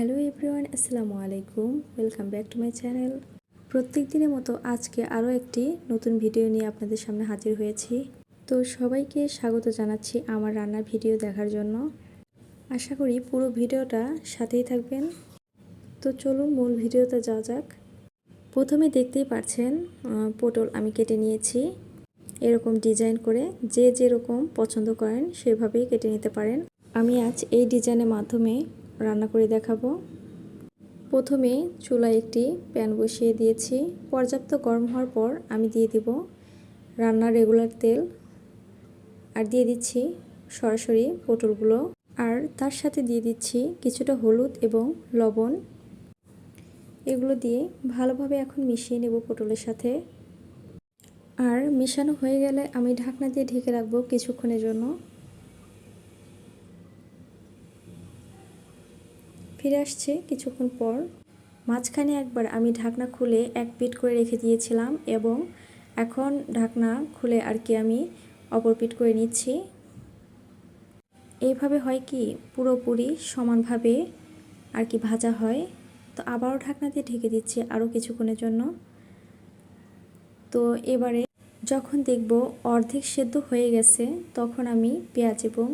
Hello everyone, আসসালামু আলাইকুম। Welcome back to my channel প্রত্যেক দিনের মতো আজকে আরও একটি নতুন ভিডিও নিয়ে আপনাদের সামনে হাজির হয়েছি। তো সবাইকে স্বাগত জানাচ্ছি আমার রান্নার ভিডিও দেখার জন্য। আশা করি পুরো ভিডিওটা সাথেই থাকবেন। তো চলুন মূল ভিডিওতে যাওয়া যাক। প্রথমে দেখতেই পারছেন পটল আমি কেটে নিয়েছি। এরকম ডিজাইন করে যে যেরকম পছন্দ করেন সেভাবেই কেটে নিতে পারেন। আমি আজ এই ডিজাইনের মাধ্যমে রান্না করে দেখাবো। প্রথমে চুলায় একটি প্যান বসিয়ে দিয়েছি। পর্যাপ্ত গরম হওয়ার পর আমি দিয়ে দিব রান্নার রেগুলার তেল। আর দিয়ে দিচ্ছি সরাসরি পটলগুলো। আর তার সাথে দিয়ে দিচ্ছি কিছুটা হলুদ এবং লবণ। এগুলো দিয়ে ভালোভাবে এখন মিশিয়ে নেব পটলের সাথে। আর মেশানো হয়ে গেলে আমি ঢাকনা দিয়ে ঢেকে রাখব কিছুক্ষণের জন্য। ফিরে আসছে কিছুক্ষণ পর। মাঝখানে একবার আমি ঢাকনা খুলে এক পিট করে রেখে দিয়েছিলাম এবং এখন ঢাকনা খুলে আর কি আমি অপর পিট করে নিচ্ছি। এইভাবে হয় কি, পুরোপুরি সমানভাবে আর কি ভাজা হয়। তো আবারও ঢাকনা দিয়ে ঢেকে দিচ্ছি আরও কিছুক্ষণের জন্য। তো এবারে যখন দেখব অর্ধেক সেদ্ধ হয়ে গেছে, তখন আমি পেঁয়াজ এবং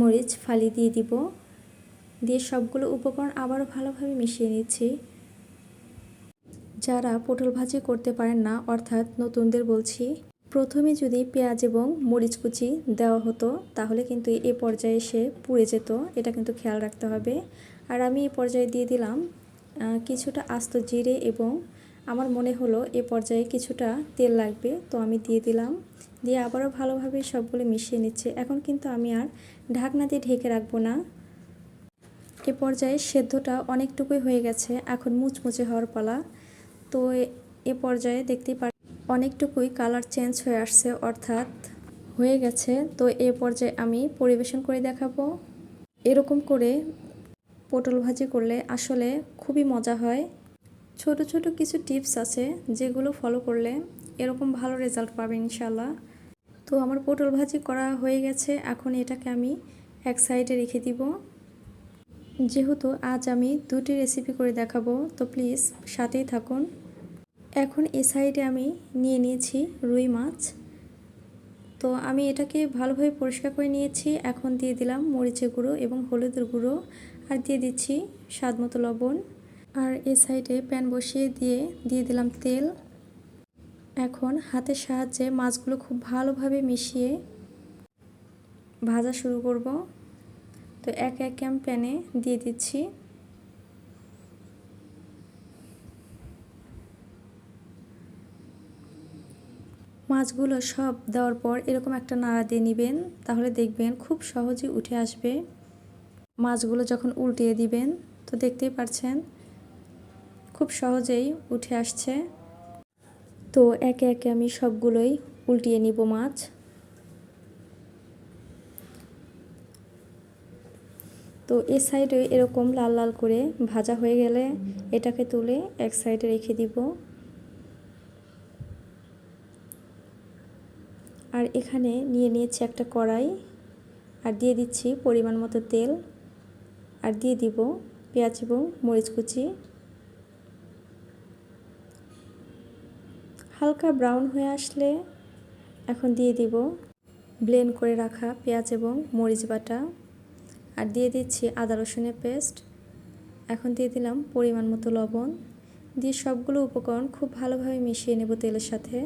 মরিচ ফালি দিয়ে দিব। দিয়ে সবগুলো উপকরণ আবারও ভালোভাবে মিশিয়ে নিচ্ছি। যারা পটল ভাজি করতে পারেন না, অর্থাৎ নতুনদের বলছি, প্রথমে যদি পেঁয়াজ এবং মরিচ কুচি দেওয়া হতো, তাহলে কিন্তু এ পর্যায়ে এসে পুড়ে যেত, এটা কিন্তু খেয়াল রাখতে হবে। আর আমি এ পর্যায়ে দিয়ে দিলাম কিছুটা আস্ত জিরে এবং আমার মনে হলো এ পর্যায়ে কিছুটা তেল লাগবে, তো আমি দিয়ে দিলাম। দিয়ে আবারও ভালোভাবে সবগুলো মিশিয়ে নিচ্ছে। এখন কিন্তু আমি আর ঢাকনা দিয়ে ঢেকে রাখব না। এ পর্যায়ে সেদ্ধটা অনেকটুকুই হয়ে গেছে, এখন মুচমুচে হওয়ার পালা। তো এ- পর্যায়ে দেখতেই পার, অনেকটুকুই কালার চেঞ্জ হয়ে আসছে, অর্থাৎ হয়ে গেছে। তো এ পর্যায়ে আমি পরিবেশন করে দেখাবো। এরকম করে পটল ভাজি করলে আসলে খুবই মজা হয়। ছোট ছোট কিছু টিপস আছে যেগুলো ফলো করলে এরকম ভালো রেজাল্ট পাবেন ইনশাল্লাহ তো আমার পটল ভাজি করা হয়ে গেছে, এখন এটাকে আমি এক সাইডে রেখে দিব। যেহেতু আজ আমি দুটি রেসিপি করে দেখাবো, তো প্লিজ সাথেই থাকুন। এখন এ সাইডে আমি নিয়ে নিয়েছি রুই মাছ। তো আমি এটাকে ভালোভাবে পরিষ্কার করে নিয়েছি। এখন দিয়ে দিলাম মরিচের গুঁড়ো এবং হলুদের গুঁড়ো আর দিয়ে দিচ্ছি স্বাদ মতো লবণ। আর এ সাইডে প্যান বসিয়ে দিয়ে দিয়ে দিলাম তেল। এখন হাতের সাহায্যে মাছগুলো খুব ভালোভাবে মিশিয়ে ভাজা শুরু করব। তো এক এক আমি প্যানে দিয়ে দিচ্ছি। মাছগুলো সব দেওয়ার পর এরকম একটা নাড়া দিয়ে নেবেন, তাহলে দেখবেন খুব সহজে উঠে আসবে। মাছগুলো যখন উল্টিয়ে দিবেন, তো দেখতেই পারছেন খুব সহজেই উঠে আসছে। তো একে একে আমি সবগুলোই উল্টিয়ে নিব মাছ। তো এ সাইডে এরকম লাল লাল করে ভাজা হয়ে গেলে এটাকে তুলে এক সাইডে রেখে দিব। আর এখানে নিয়ে নিয়েছি একটা কড়াই, আর দিয়ে দিচ্ছি পরিমাণ মতো তেল, আর দিয়ে দিব পেঁয়াজ এবং মরিচ কুচি। হালকা ব্রাউন হয়ে আসলে এখন দিয়ে দিব ব্লেন্ড করে রাখা পেঁয়াজ এবং মরিচ বাটা। আর দিয়ে দিচ্ছি আদা রসুনের পেস্ট। এখন দিয়ে দিলাম পরিমাণ মতো লবণ। দিয়ে সবগুলো উপকরণ খুব ভালোভাবে মিশিয়ে নেব তেলের সাথে।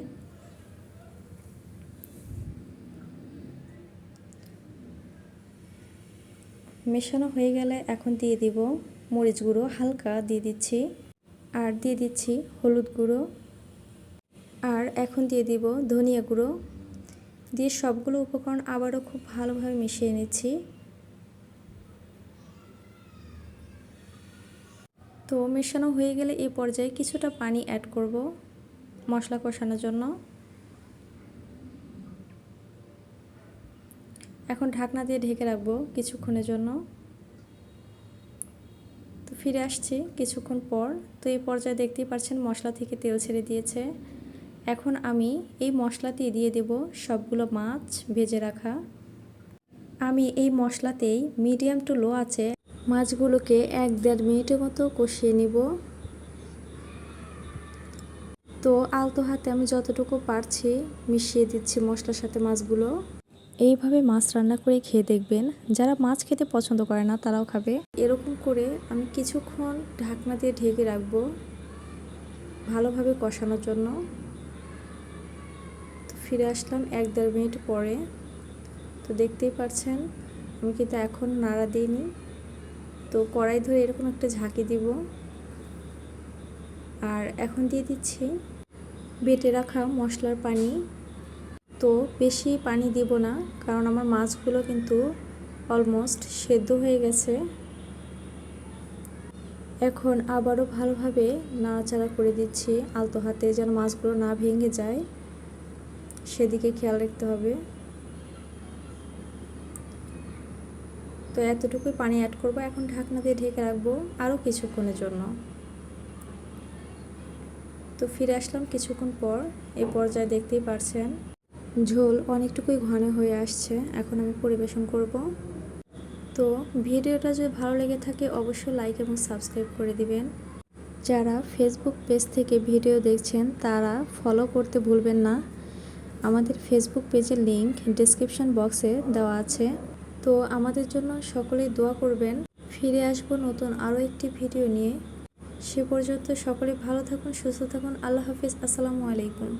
মেশানো হয়ে গেলে এখন দিয়ে দিব মরিচ গুঁড়ো, হালকা দিয়ে দিচ্ছি। আর দিয়ে দিচ্ছি হলুদ গুঁড়ো। আর এখন দিয়ে দিব ধনিয়া গুঁড়ো। দিয়ে সবগুলো উপকরণ আবারও খুব ভালোভাবে মিশিয়ে নিচ্ছি। তো মেশানো হয়ে গেলে এই পর্যায়ে কিছুটা পানি অ্যাড করব মশলা কষানোর জন্য। এখন ঢাকনা দিয়ে ঢেকে রাখব কিছুক্ষণের জন্য। তো ফিরে আসছি কিছুক্ষণ পর। তো এই পর্যায়ে দেখতেই পাচ্ছেন মশলা থেকে তেল ছেড়ে দিয়েছে। এখন আমি এই মশলাতে দিয়ে দেব সবগুলো মাছ ভেজে রাখা। আমি এই মশলাতেই মিডিয়াম টু লো আছে মাছগুলোকে এক দেড় মিনিটের মতো কষিয়ে নিব। তো আলতো হাতে আমি যতটুকু পারছি মিশিয়ে দিচ্ছি মশলার সাথে মাছগুলো। এইভাবে মাছ রান্না করে খেয়ে দেখবেন। যারা মাছ খেতে পছন্দ করে না, তারাও খাবে। এরকম করে আমি কিছুক্ষণ ঢাকনা দিয়ে ঢেকে রাখব ভালোভাবে কষানোর জন্য। তো ফিরে আসলাম এক দেড় মিনিট পরে। তো দেখতেই পাচ্ছেন আমি কিন্তু এখন নাড়া দিইনি। তো কড়াই ধরে এরকম একটা ঝাঁকি দিব। আর এখন দিয়ে দিচ্ছি বেটে রাখা মশলার পানি। তো বেশি পানি দিব না, কারণ আমার মাছগুলো কিন্তু অলমোস্ট সেদ্ধ হয়ে গেছে। এখন আবারও ভালোভাবে নাড়াচাড়া করে দিচ্ছি আলতো হাতে যেন মাছগুলো না ভেঙে যায়। সেদিকে খেয়াল রাখতে হবে। তো এতটুকুই পানি অ্যাড করব, এখন ঢাকনা দিয়ে ঢেকে রাখব আরও কিছুক্ষণের জন্য। তো ফিরে আসলাম কিছুক্ষণ পর এই পর্যায়ে দেখতেই পারছেন, ঝোল অনেকটুকুই ঘন হয়ে আসছে, এখন আমি পরিবেশন করব। তো ভিডিওটা যদি ভালো লেগে থাকে অবশ্যই লাইক এবং সাবস্ক্রাইব করে দিবেন। যারা ফেসবুক পেজ থেকে ভিডিও দেখছেন, তারা ফলো করতে ভুলবেন না। আমাদের ফেসবুক পেজের লিংক ডিসক্রিপশন বক্সে দেওয়া আছে। তো আমাদের জন্য সকলেই দোয়া করবেন। ফিরে আসব নতুন আরও একটি ভিডিও নিয়ে। সে পর্যন্ত সকলে ভালো থাকুন, সুস্থ থাকুন। আল্লাহ হাফিজ। আসসালামু আলাইকুম।